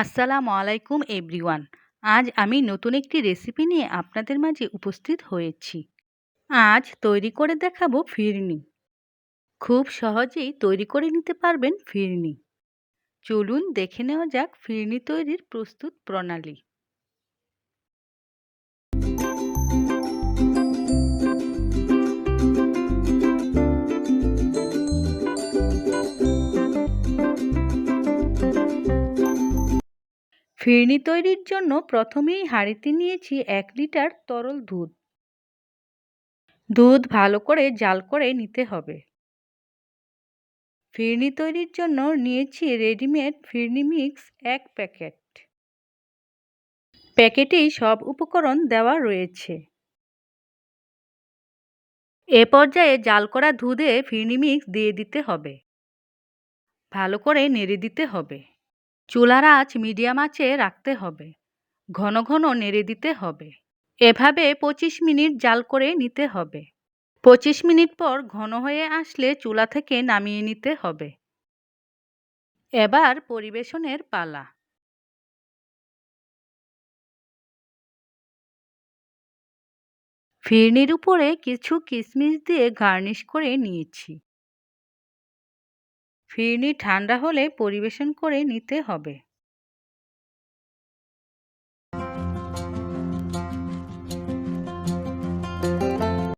আসসালামু আলাইকুম এভরিওয়ান। আজ আমি নতুন একটি রেসিপি নিয়ে আপনাদের মাঝে উপস্থিত হয়েছি। আজ তৈরি করে দেখাবো ফিরনি। খুব সহজেই তৈরি করে নিতে পারবেন ফিরনি। চলুন দেখে নেওয়া যাক ফিরনি তৈরির প্রস্তুত প্রণালী। ফিরনি তৈরির জন্য প্রথমেই হাঁড়িতে নিয়েছি এক লিটার তরল দুধ। দুধ ভালো করে জাল করে নিতে হবে। ফিরনি তৈরির জন্য নিয়েছি রেডিমেড ফিরনি মিক্স এক প্যাকেট। প্যাকেটেই সব উপকরণ দেওয়া রয়েছে। এ পর্যায়ে জাল করা দুধে ফিরনি মিক্স দিয়ে দিতে হবে। ভালো করে নেড়ে দিতে হবে। চুলার আঁচ মিডিয়াম আঁচে রাখতে হবে। ঘন ঘন নেড়ে দিতে হবে। এভাবে পঁচিশ মিনিট জাল করে নিতে হবে। পঁচিশ মিনিট পর ঘন হয়ে আসলে চুলা থেকে নামিয়ে নিতে হবে। এবার পরিবেশনের পালা। ফিরনির উপরে কিছু কিশমিশ দিয়ে গার্নিশ করে নিয়েছি। ফিরনি ঠান্ডা হলে পরিবেশন করে নিতে হবে।